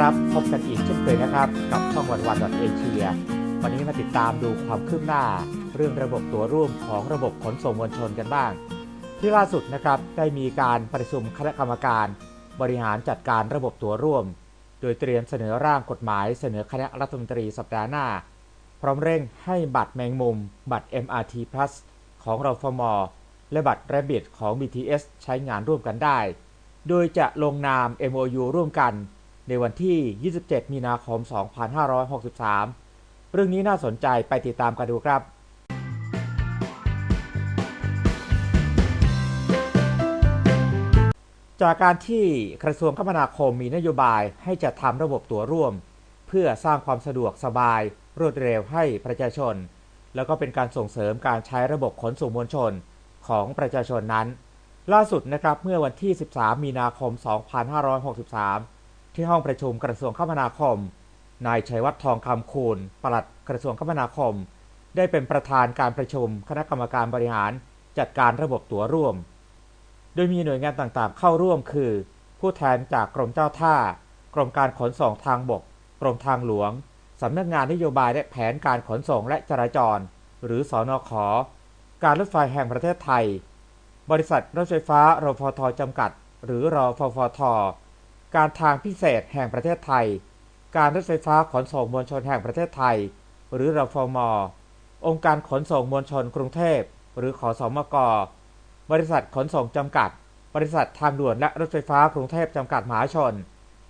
ครับพบกันอีกเช่นเคยนะครับ กับช่องวันวันเอเชียวันนี้มาติดตามดูความคืบหน้า เรื่องระบบตัวร่วมของระบบขนส่งมวลชนกันบ้าง ที่ล่าสุดนะครับได้มีการประชุมคณะกรรมการ บริหารจัดการระบบตัวร่วม โดยเตรียมเสนอร่างกฎหมายเสนอคณะรัฐมนตรีสัปดาห์หน้า พร้อมเร่งให้บัตรแมงมุม บัตร MRT Plus ของเราฟมและบัตร Rabbit ของ BTS ใช้งานร่วมกันได้ โดยจะลงนาม MOU ร่วมกัน ในวันที่ 27 มีนาคม 2563 เรื่องนี้น่าสนใจไปติดตามกันดูครับจากการที่กระทรวงคมนาคมมีนโยบายให้จัดทำระบบตั๋วร่วม เพื่อสร้างความสะดวกสบาย รวดเร็วให้ประชาชน แล้วก็เป็นการส่งเสริมการใช้ระบบขนส่งมวลชนของประชาชนนั้น ล่าสุดนะครับเมื่อวันที่ 13 มีนาคม 2563 ที่ห้องประชุมกระทรวงคมนาคม นายชัยวัฒน์ทองคำคูณปลัดกระทรวงคมนาคม ได้เป็นประธานการประชุมคณะกรรมการบริหารจัดการระบบตั๋วร่วม โดยมีหน่วยงานต่างๆ เข้าร่วมคือ ผู้แทนจากกรมเจ้าท่า กรมการขนส่งทางบก กรมทางหลวง สำนักงานนโยบายและแผนการขนส่งและจราจร หรือสอนอขอการรถไฟแห่งประเทศไทย บริษัทรถไฟฟ้ารฟทจำกัด หรือรอฟฟท การทางพิเศษแห่งประเทศไทย การรถไฟฟ้าขนส่งมวลชนแห่งประเทศไทย หรือรฟมองค์การขนส่งมวลชนกรุงเทพ หรือขอสมก บริษัทขนส่งจำกัด บริษัททางด่วนและรถไฟฟ้ากรุงเทพจำกัดมหาชน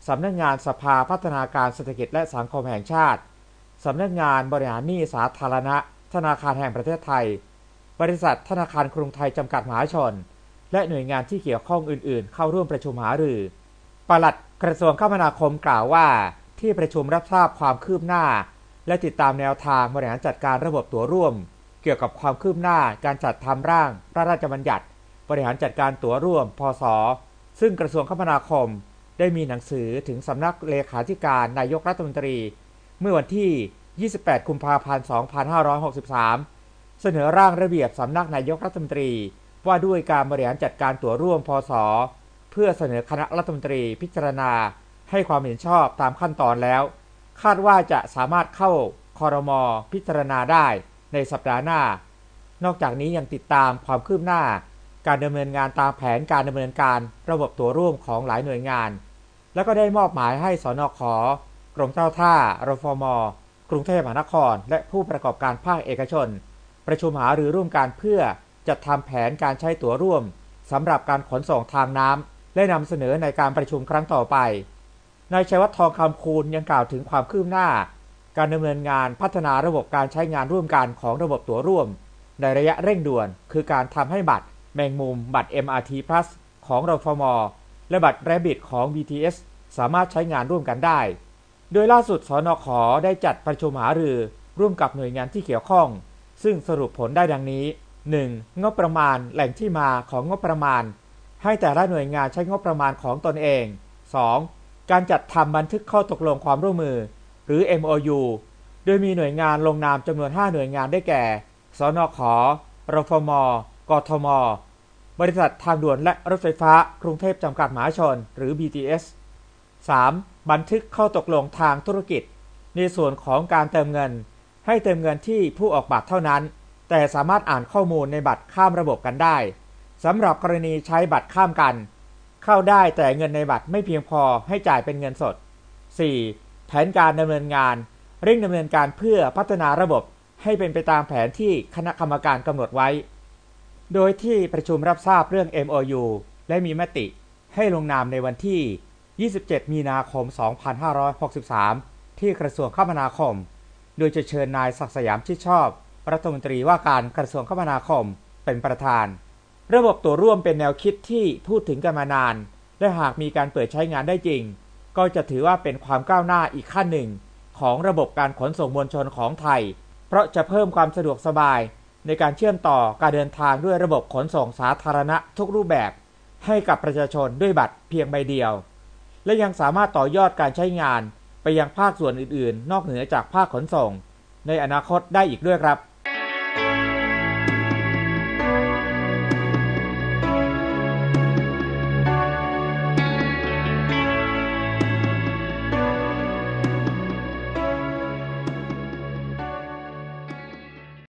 สำนักงานสภาพัฒนาการเศรษฐกิจและสังคมแห่งชาติ สำนักงานบริหารหนี้สาธารณะ ธนาคารแห่งประเทศไทย บริษัทธนาคารกรุงไทยจำกัดมหาชน และหน่วยงานที่เกี่ยวข้องอื่น ๆ เข้าร่วมประชุมหารือ ปลัดกระทรวงคมนาคมกล่าวว่า ที่ประชุมรับทราบความคืบหน้า และติดตามแนวทางบริหารจัดการระบบตั๋วร่วม เกี่ยวกับความคืบหน้าการจัดทำร่างพระราชบัญญัติ บริหารจัดการตั๋วร่วม พศ ซึ่งกระทรวงคมนาคม ได้มีหนังสือถึงสำนักเลขาธิการนายกรัฐมนตรี เมื่อวันที่ 28 กุมภาพันธ์ 2563 เสนอร่างระเบียบสำนักนายกรัฐมนตรี ว่าด้วยการบริหารจัดการตั๋วร่วม พศ เพื่อเสนอคณะรัฐมนตรีพิจารณาให้ความเห็นชอบตามขั้นตอนแล้ว คาดว่าจะสามารถเข้าคอรมอพิจารณาได้ในสัปดาห์หน้า นอกจากนี้ยังติดตามความคืบหน้า การดำเนินงานตามแผนการดำเนินการระบบตัวร่วมของหลายหน่วยงาน แล้วก็ได้มอบหมายให้สนอขกรมเจ้าท่ารฟมกรุงเทพมหานคร และผู้ประกอบการภาคเอกชน ประชุมหารือร่วมกันเพื่อจัดทำแผนการใช้ตั๋วร่วมสำหรับการขนส่งทางน้ำ และนำเสนอในการประชุมครั้งต่อไป นายชัยวัฒน์ทองคำคูณยังกล่าวถึงความคืบหน้า การดำเนินงานพัฒนาระบบการใช้งานร่วมกันของระบบตั๋วร่วม ในระยะเร่งด่วน คือการทำให้บัตรแมงมุมบัตร MRT Plus ของรฟม และบัตร Rabbit ของ BTS สามารถใช้งานร่วมกันได้ โดยล่าสุดสนขได้จัดประชุมหารือร่วมกับหน่วยงานที่เกี่ยวข้อง ซึ่งสรุปผลได้ดังนี้ 1. งบประมาณแหล่งที่มาของงบประมาณ ให้แต่ละหน่วยงานใช้งบประมาณของตนเอง 2. การจัดทำบันทึกข้อตกลงความร่วมมือ หรือ MOU โดยมีหน่วยงานลงนามจำนวน 5 หน่วยงานได้แก่ สนขรฟม กทม บริษัททางด่วนและรถไฟฟ้ากรุงเทพจำกัดมหาชน หรือ BTS 3. บันทึกข้อตกลงทางธุรกิจ ในส่วนของการเติมเงิน ให้เติมเงินที่ผู้ออกบัตรเท่านั้น แต่สามารถอ่านข้อมูลในบัตรข้ามระบบกันได้ สำหรับกรณีใช้บัตรข้ามกัน เข้าได้แต่เงินในบัตรไม่เพียงพอให้จ่ายเป็นเงินสด 4. แผนการดำเนินงาน เร่งดำเนินการเพื่อพัฒนาระบบให้เป็นไปตามแผนที่คณะกรรมการกำหนดไว้ โดยที่ประชุมรับทราบเรื่อง MOU และมีมติให้ลงนามในวันที่ 27 มีนาคม 2563 ที่กระทรวงคมนาคม โดยจะเชิญนายศักสยามชิดชอบ รัฐมนตรีว่าการกระทรวงคมนาคมเป็นประธาน ระบบตัวร่วมเป็นแนวคิดที่พูดถึงกันมานาน และหากมีการเปิดใช้งานได้จริง ก็จะถือว่าเป็นความก้าวหน้าอีกขั้นหนึ่ง ของระบบการขนส่งมวลชนของไทย เพราะจะเพิ่มความสะดวกสบาย ในการเชื่อมต่อการเดินทางด้วยระบบขนส่งสาธารณะทุกรูปแบบ ให้กับประชาชนด้วยบัตรเพียงใบเดียว และยังสามารถต่อยอดการใช้งาน ไปยังภาคส่วนอื่นๆ นอกเหนือจากภาคขนส่ง ในอนาคตได้อีกด้วยครับ